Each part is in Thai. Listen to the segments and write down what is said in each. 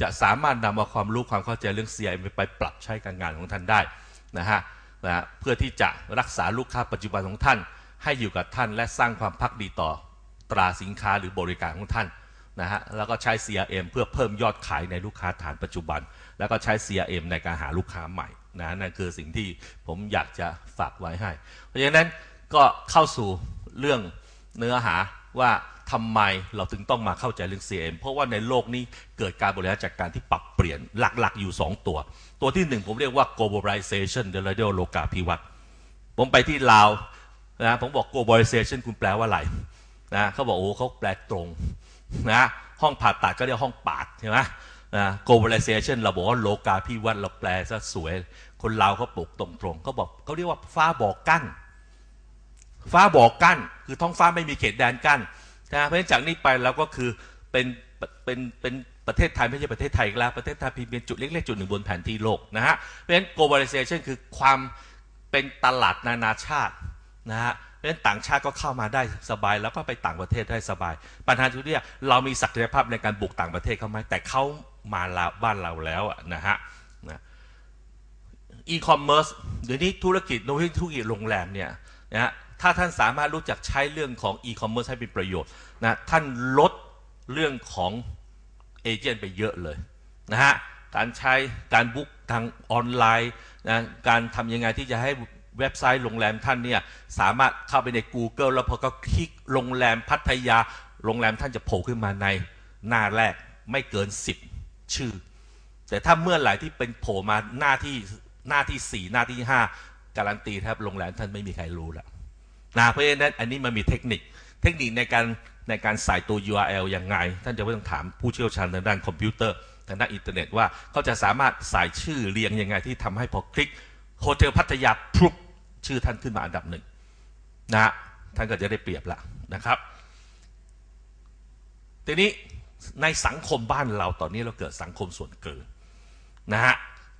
จะสามารถนำเอาความรู้ความเข้าใจเรื่อง CRM ไปปรับใช้การงานของท่านได้นะฮะนะเพื่อที่จะรักษาลูกค้าปัจจุบันของท่าน ให้อยู่กับท่านและสร้างความพักดีต่อตราสินค้าหรือบริการของท่านนะฮะแล้วก็ใช้ CRM เพื่อเพิ่มยอดขายในลูกค้าฐานปัจจุบัน แล้วก็ใช้ CRM ในการหาลูกค้าใหม่นะนั่นคือสิ่งที่ผมอยากจะฝากไว้ให้ เพราะฉะนั้นก็เข้าสู่เรื่องเนื้อหาว่า ทำไมเราถึงต้องมาเข้าใจเรื่อง CRM เพราะว่าในโลกนี้เกิดการบริหารจัดการที่ปรับเปลี่ยนหลักๆ อยู่ 2 ตัว ตัวที่หนึ่งผมเรียกว่า globalization เดี๋ยเราเรียกโลกาภิวัตน์ผมไปที่ลาวนะผมบอก globalization คุณแปลว่าอะไรนะเขาบอกโอ้เขาแปลตรงนะห้องผ่าตัดก็เรียกห้องปาดใช่ไหมนะ globalization เราบอกว่าโลกาภิวัตน์เราแปลซะสวย คนลาวเขาปลูกตรงๆเขาบอกเขาเรียกว่าฟ้าบอกกั้น ฟ้าบอกกั้น คือท้องฟ้าไม่มีเขตแดนกั้น นะเพราะฉะนั้นจากนี้ไปเราก็คือเป็นเป็นเป็นประเทศไทยไม่ใช่ประเทศไทยแล้วประเทศไทยเป็นจุดเล็กๆจุดหนึ่งบนแผนที่โลกนะฮะเพราะฉะนั้น globalization คือความเป็นตลาดนานาชาตินะฮะเพราะฉะนั้นต่างชาติก็เข้ามาได้สบาย แล้วก็ไปต่างประเทศได้สบาย ปัญหาที่เรียเรามีศักยภาพในการบุกต่างประเทศเขาไหมแต่เขามาลาบ้านเราแล้วนะฮะนะอีคอมเมิร์ซเดี๋ยวนี้ธุรกิจโดยธุรกิจโรงแรมเนี่ยนะฮะ ถ้าท่านสามารถรู้จักใช้เรื่องของอีคอมเมิร์ซให้เป็นประโยชน์นะท่านลดเรื่องของเอเจนต์ไปเยอะเลยนะฮะการใช้การบุ๊กทางออนไลน์นะการทำยังไงที่จะให้เว็บไซต์โรงแรมท่านเนี่ยสามารถเข้าไปใน Google แล้วพอก็คลิกโรงแรมพัทยา โรงแรมท่านจะโผล่ขึ้นมาในหน้าแรกไม่เกิน 10 ชื่อ แต่ถ้าเมื่อไหร่ที่เป็นโผล่มาหน้าที่หน้าที่สี่หน้าที่ห้าการันตีแทบโรงแรมท่านไม่มีใครรู้แล้ว นะเพราะฉะนั้นอันนี้มันมีเทคนิค เทคนิคในการในการใส่ตัว URL ยังไง ท่านจะไม่ต้องถามผู้เชี่ยวชาญทางด้านคอมพิวเตอร์ทางด้านอินเทอร์เน็ตว่าเขาจะสามารถใส่ชื่อเรียงยังไงที่ทำให้พอคลิกโฮเทลพัทยาพรุบชื่อท่านขึ้นมาอันดับหนึ่งนะท่านก็จะได้เปรียบละนะครับทีนี้ในสังคมบ้านเราตอนนี้เราเกิดสังคมส่วนเกินนะฮะ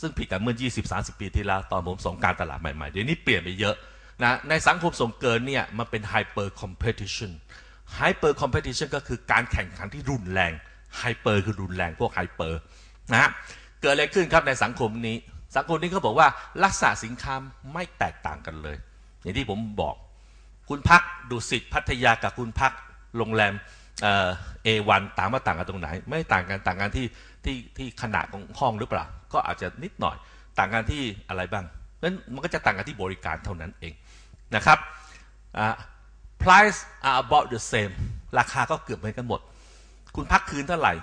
ซึ่งผิดกันเมื่อ 20-30 ปีที่แล้วตอนผมสงการตลาดใหม่ๆเดี๋ยวนี้เปลี่ยนไปเยอะ นะในสังคมส่งเกินเนี่ยมันเป็น hyper competition hyper competition ก็คือการแข่งขันที่รุนแรง hyper คือรุนแรงพวก hyper นะฮะเกิดอะไรขึ้นครับในสังคมนี้ สังคมนี้เขาบอกว่าลักษณะสินค้าไม่แตกต่างกันเลย อย่างที่ผมบอก คุณพักดุสิตพัทยากับคุณพักโรงแรมเอวันต่างมาต่างกันตรงไหน ไม่ต่างกันต่างกันที่ที่ที่ขนาดของห้องหรือเปล่า ก็อาจจะนิดหน่อย ต่างกันที่อะไรบ้าง นั้นมันก็จะต่างกันที่บริการเท่านั้นเองนะครับ price are about the same ราคาก็เกือบเหมือนกันหมด คุณพักคืนเท่าไหร่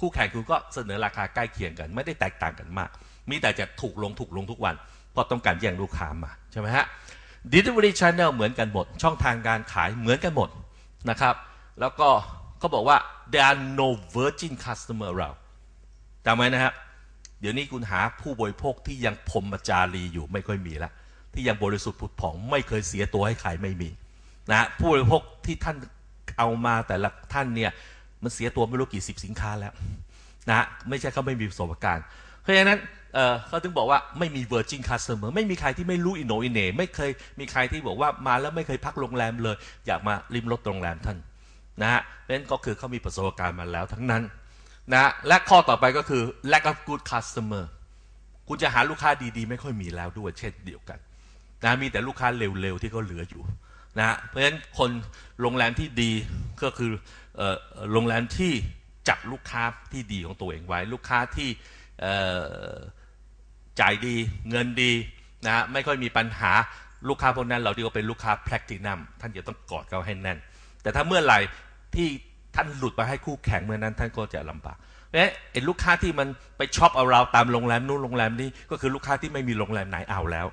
คู่แข่งคุณก็เสนอราคาใกล้เคียงกัน ไม่ได้แตกต่างกันมาก มีแต่จะถูกลงถูกลงทุกวัน เพราะต้องการแย่งลูกค้ามา ใช่ไหมฮะ delivery channel เหมือนกันหมด ช่องทางการขายเหมือนกันหมดนะครับ แล้วก็เขาบอกว่า there are no virgin customer เราจำไว้นะครับ เดี๋ยวนี้คุณหาผู้บริโภคที่ยังพรมจารีอยู่ไม่ค่อยมีแล้วที่ยังบริสุทธิ์ผุดผ่องไม่เคยเสียตัวให้ใครไม่มีนะผู้บริโภคที่ท่านเอามาแต่ละท่านเนี่ยมันเสียตัวไม่รู้กี่สิบสินค้าแล้วนะไม่ใช่เขาไม่มีประสบการณ์ เพราะฉะนั้นเเขาถึงบอกว่าไม่มี virgin customer ไม่มีใครที่ไม่รู้อินโนอินเน่ไม่เคยมีใครที่บอกว่ามาแล้วไม่เคยพักโรงแรมเลย อยากมาริมรถโรงแรมท่านนะฮะเพราะฉะนั้นก็คือเขามีประสบการณ์มาแล้วทั้งนั้น นะและข้อต่อไปก็คือ lack of good customer คุณจะหาลูกค้าดีๆ ไม่ค่อยมีแล้วด้วยเช่นเดียวกันนะมีแต่ลูกค้าเร็วๆ ที่เขาเหลืออยู่นะเพราะฉะนั้นคนโรงแรมที่ดีก็คือโรงแรมที่จับลูกค้าที่ดีของตัวเองไว้ ลูกค้าที่จ่ายดีเงินดีนะไม่ค่อยมีปัญหาลูกค้าพวกนั้นเราเรียกว่าเป็นลูกค้าแพลตินัมท่านจะต้องกอดเขาให้แน่น แต่ถ้าเมื่อไหร่ที่ ท่านหลุดไปให้คู่แข่งเมื่อนั้นท่านก็จะลำบากเพราะไอ้ลูกค้าที่มันไปช็อปเอาเราตามโรงแรมนู้นโรงแรมนี้ก็คือลูกค้าที่ไม่มีโรงแรมไหนเอาแล้ว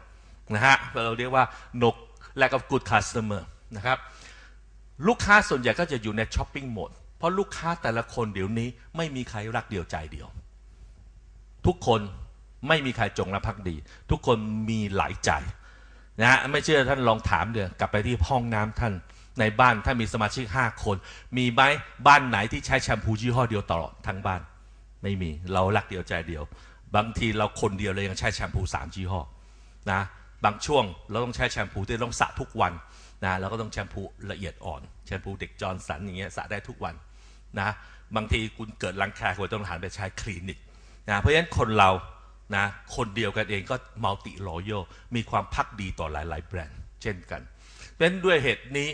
นะฮะเราเรียกว่านก lack of good customer นะครับลูกค้าส่วนใหญ่ก็จะอยู่ในช้อปปิ้งโหมดเพราะลูกค้าแต่ละคนเดี๋ยวนี้ไม่มีใครรักเดียวใจเดียว ทุกคนไม่มีใครจงรักภักดี ทุกคนมีหลายใจนะฮะไม่เชื่อท่านลองถามเดี๋ยวกลับไปที่ห้องน้ำท่าน ในบ้านถ้ามีสมาชิกห้าคน มีไหมบ้านไหนที่ใช้แชมพูยี่ห้อเดียวตลอดทั้งบ้าน ไม่มีเรารักเดียวใจเดียว บางทีเราคนเดียวเลยยังใช้แชมพูสามยี่ห้อนะบางช่วงเราต้องใช้แชมพูที่ต้องสระทุกวันนะเราก็ต้องแชมพูละเอียดอ่อนแชมพูเด็กจอนสันอย่างเงี้ยสระได้ทุกวันนะบางทีคุณเกิดรังแคคุณต้องหันไปใช้คลินิกนะเพราะฉะนั้นคนเรานะคนเดียวกันเองก็มัลติรอยัลมีความพักดีต่อหลาย ๆ แบรนด์เช่นกัน เป็นด้วยเหตุนี้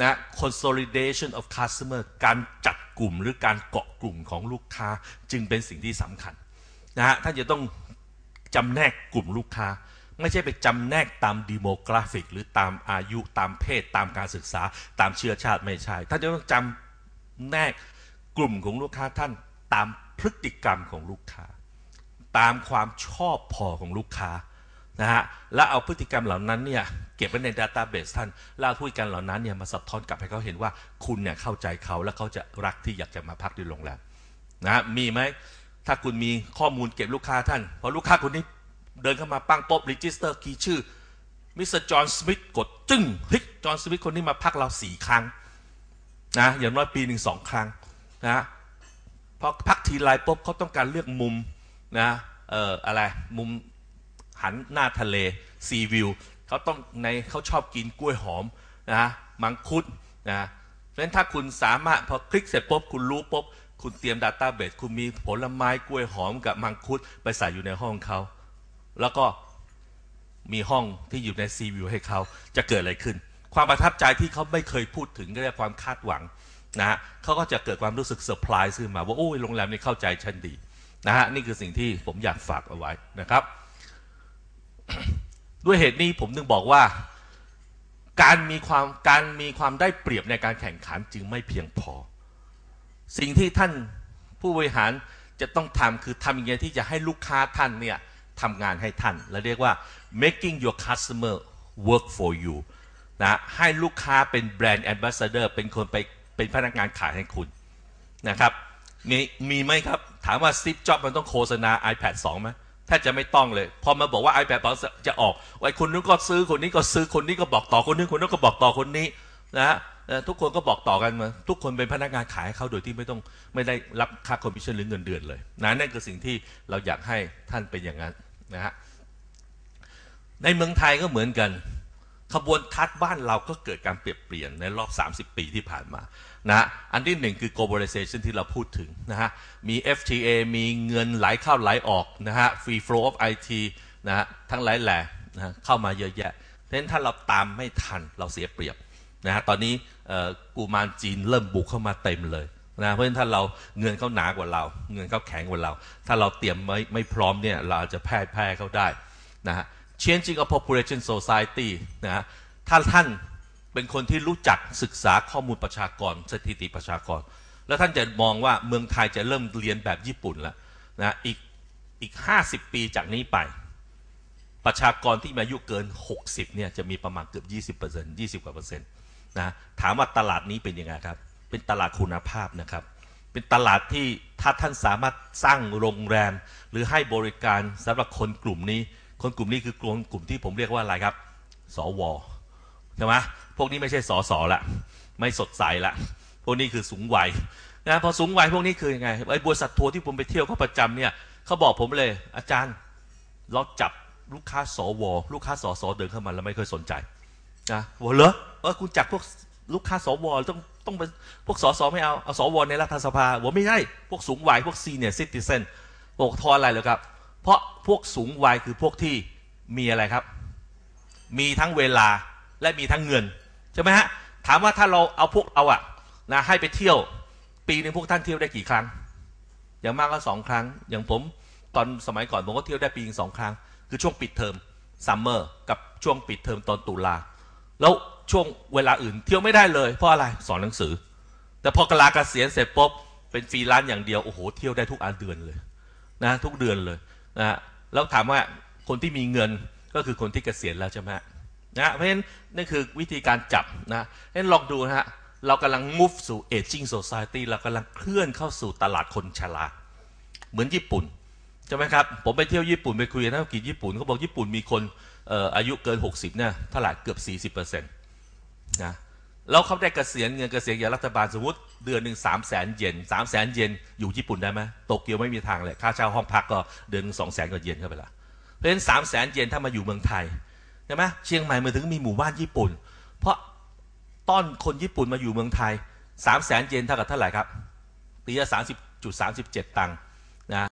นะ consolidation of customer การจัดกลุ่มหรือการเกาะกลุ่มของลูกค้าจึงเป็นสิ่งที่สำคัญนะฮะท่านจะต้องจำแนกกลุ่มลูกค้า ไม่ใช่ไปจำแนกตามดีโมกราฟิก หรือตามอายุตามเพศ ตามการศึกษา ตามเชื้อชาติไม่ใช่ท่านจะต้องจำแนกกลุ่มของลูกค้าท่านตามพฤติกรรมของลูกค้า ตามความชอบพอของลูกค้า นะฮะและเอาพฤติกรรมเหล่านั้นเนี่ยเก็บไว้ในดัตต้าเบสท่านแล้วพฤติกรรมเหล่านั้นเนี่ยมาสะท้อนกลับให้เขาเห็นว่าคุณเนี่ยเข้าใจเขาและเขาจะรักที่อยากจะมาพักที่โรงแรมนะมีไหมถ้าคุณมีข้อมูลเก็บลูกค้าท่านพอลูกค้าคนนี้เดินเข้ามาปั้งป๊บรีจิสเตอร์คีย์ชื่อมิสเตอร์จอห์นสมิธกดจึ้งเฮ้ยจอห์นสมิธคนนี้มาพักเราสี่ครั้งนะอย่างน้อยปีหนึ่งสองครั้งนะพอพักทีไรปุ๊บเขาต้องการเลือกมุมนะเอ่ออะไรมุม หันหน้าทะเลซีวิวเขาต้องในเขาชอบกินกล้วยหอมนะมังคุดนะเพราะฉะนั้นถ้าคุณสามารถพอคลิกเสร็จปุ๊บคุณรู้ปุ๊บคุณเตรียม Database คุณมีผลไม้กล้วยหอมกับมังคุดไปใส่อยู่ในห้องเขา แล้วก็มีห้องที่อยู่ในซีวิวให้เขาจะเกิดอะไรขึ้น ความประทับใจที่เขาไม่เคยพูดถึงก็เรียกความคาดหวังนะฮะเขาก็จะเกิดความรู้สึกเซอร์ไพรส์ขึ้นมาว่าโอ้ยโรงแรมนี้เข้าใจฉันดีนะฮะนี่คือสิ่งที่ผมอยากฝากเอาไว้นะครับ ด้วยเหตุนี้ผมถึงบอกว่า การมีความการมีความได้เปรียบในการแข่งขันจึงไม่เพียงพอ สิ่งที่ท่านผู้บริหารจะต้องทำคือทำอยังไงที่จะให้ลูกค้าท่านเนี่ยทำงานให้ท่าน และเรียกว่า making your customer work for you นะให้ลูกค้าเป็นแบรนด์แอมบาสเดอร์เป็นคนไปเป็นพนักงานขายให้คุณนะครับมีมีไหมครับ ถามว่าซิปจ็อบมันต้องโฆษณา iPad 2ไหม แทบจะไม่ต้องเลย พอมาบอกว่า iPad 2จะออกไอ้คนนู้นก็ซื้อคนนี้ก็ซื้อคนนี้ก็บอกต่อคนนี้คนนั้นก็บอกต่อคนนี้นะทุกคนก็บอกต่อกันมาทุกคนเป็นพนักงานขายเขาโดยที่ไม่ต้องไม่ได้รับค่าคอมมิชชั่นหรือเงินเดือนเลยนะนั่นคือสิ่งที่เราอยากให้ท่านเป็นอย่างนั้นนะฮะในเมืองไทยก็เหมือนกัน ขบวนทัศน์บ้านเราก็เกิดการเปลี่ยนเปลี่ยนในรอบ 30 ปีที่ผ่านมานะอันที่หนึ่งคือ globalization ที่เราพูดถึงนะฮะมี FTA มีเงินไหลเข้าไหลออกนะฮะ free flow of IT นะฮะทั้งหลายแหล่นะเข้ามาเยอะแยะเพราะฉะนั้นถ้าเราตามไม่ทันเราเสียเปรียบนะฮะตอนนี้กูมารจีนเริ่มบุกเข้ามาเต็มเลยนะเพราะฉะนั้นถ้าเราเงินเขาหนากว่าเรา เงินเขาแข็งกว่าเรา ถ้าเราเตรียมไม่ไม่พร้อมเนี่ยเราจะแพ้แพ้เขาได้นะฮะ changing of population society นะฮะถ้าท่านเป็นคนที่รู้จักศึกษาข้อมูลประชากร สถิติประชากร แล้วท่านจะมองว่าเมืองไทยจะเริ่มเรียนแบบญี่ปุ่นแล้วนะอีกอีกห้าสิบปีจากนี้ไป ประชากรที่มีอายุเกิน 60เนี่ยจะมีประมาณเกือบ 20% 20กว่าเปอร์เซ็นต์นะถามว่าตลาดนี้เป็นยังไงครับ เป็นตลาดคุณภาพนะครับ เป็นตลาดที่ถ้าท่านสามารถสร้างโรงแรม หรือให้บริการสำหรับคนกลุ่มนี้ คนกลุ่มนี้คือกลุ่มกลุ่มที่ผมเรียกว่าอะไรครับ สวใช่ไหมพวกนี้ไม่ใช่สอสอละ ไม่สดใสละพวกนี้คือสูงวัยนะพอสูงวัยพวกนี้คือยังไงไอ้บริษัททัวร์ที่ผมไปเที่ยวเขาประจำเนี่ยเขาบอกผมเลย อาจารย์เราจับลูกค้าสว ลูกค้าสอสอเดินเข้ามาแล้วไม่เคยสนใจนะบอกเหรอเออคุณจับพวกลูกค้าสวต้องต้องเป็นพวกสสไม่เอาเอาสวในรัฐสภาบอกไม่ใช่พวกสูงวัยพวกซีเนียร์ซิติเซนบอกทออะไรเลยครับ เพราะพวกสูงวัยคือพวกที่มีอะไรครับ มีทั้งเวลาและมีทั้งเงินใช่ไหมฮะถามว่าถ้าเราเอาพวกเอาอะนะให้ไปเที่ยว ปีนึงพวกท่านเที่ยวได้กี่ครั้ง อย่างมากก็สองครั้ง อย่างผมตอนสมัยก่อนผมก็เที่ยวได้ปีนึงสองครั้ง คือช่วงปิดเทอมซัมเมอร์กับช่วงปิดเทอมตอนตุลาแล้วช่วงเวลาอื่นเที่ยวไม่ได้เลยเพราะอะไรสอนหนังสือ แต่พอกลากเกษียณเสร็จปุ๊บเป็นฟรีแลนซ์อย่างเดียวโอ้โหเที่ยวได้ทุกอันเดือนเลยนะทุกเดือนเลย นะแล้วถามว่าคนที่มีเงินก็คือคนที่เกษียณแล้วใช่ไหมนะเพราะฉะนั้นนี่คือวิธีการจับนะเพราะฉะนั้นลองดูนะฮะเรากำลัง move สู่ aging society เรากำลังเคลื่อนเข้าสู่ตลาดคนชราเหมือนญี่ปุ่นใช่ไหมครับ ผมไปเที่ยวญี่ปุ่นไปคุยกับนักธุรกิจญี่ปุ่นเขาบอกญี่ปุ่นมีคนอายุเกิน 60เนี่ยเท่าไหร่เกือบ 40%นะ แล้วเขาได้เกษียณเงินเกษียณจากรัฐบาลสมมติเดือนหนึ่งสามแสนเยนสามแสนเยนอยู่ญี่ปุ่นได้ไหมโตเกียวไม่มีทางเลยค่าเช่าห้องพักก็เดือนสองแสนกว่าเยนเข้าไปละเพราะฉะนั้นสามแสนเยนถ้ามาอยู่เมืองไทยใช่ไหมเชียงใหม่มาถึงมีหมู่บ้านญี่ปุ่น เพราะต้อนคนญี่ปุ่นมาอยู่เมืองไทยสามแสนเยนเท่ากับเท่าไหร่ครับปีละสามสิบจุดสามสิบเจ็ดตังค์นะ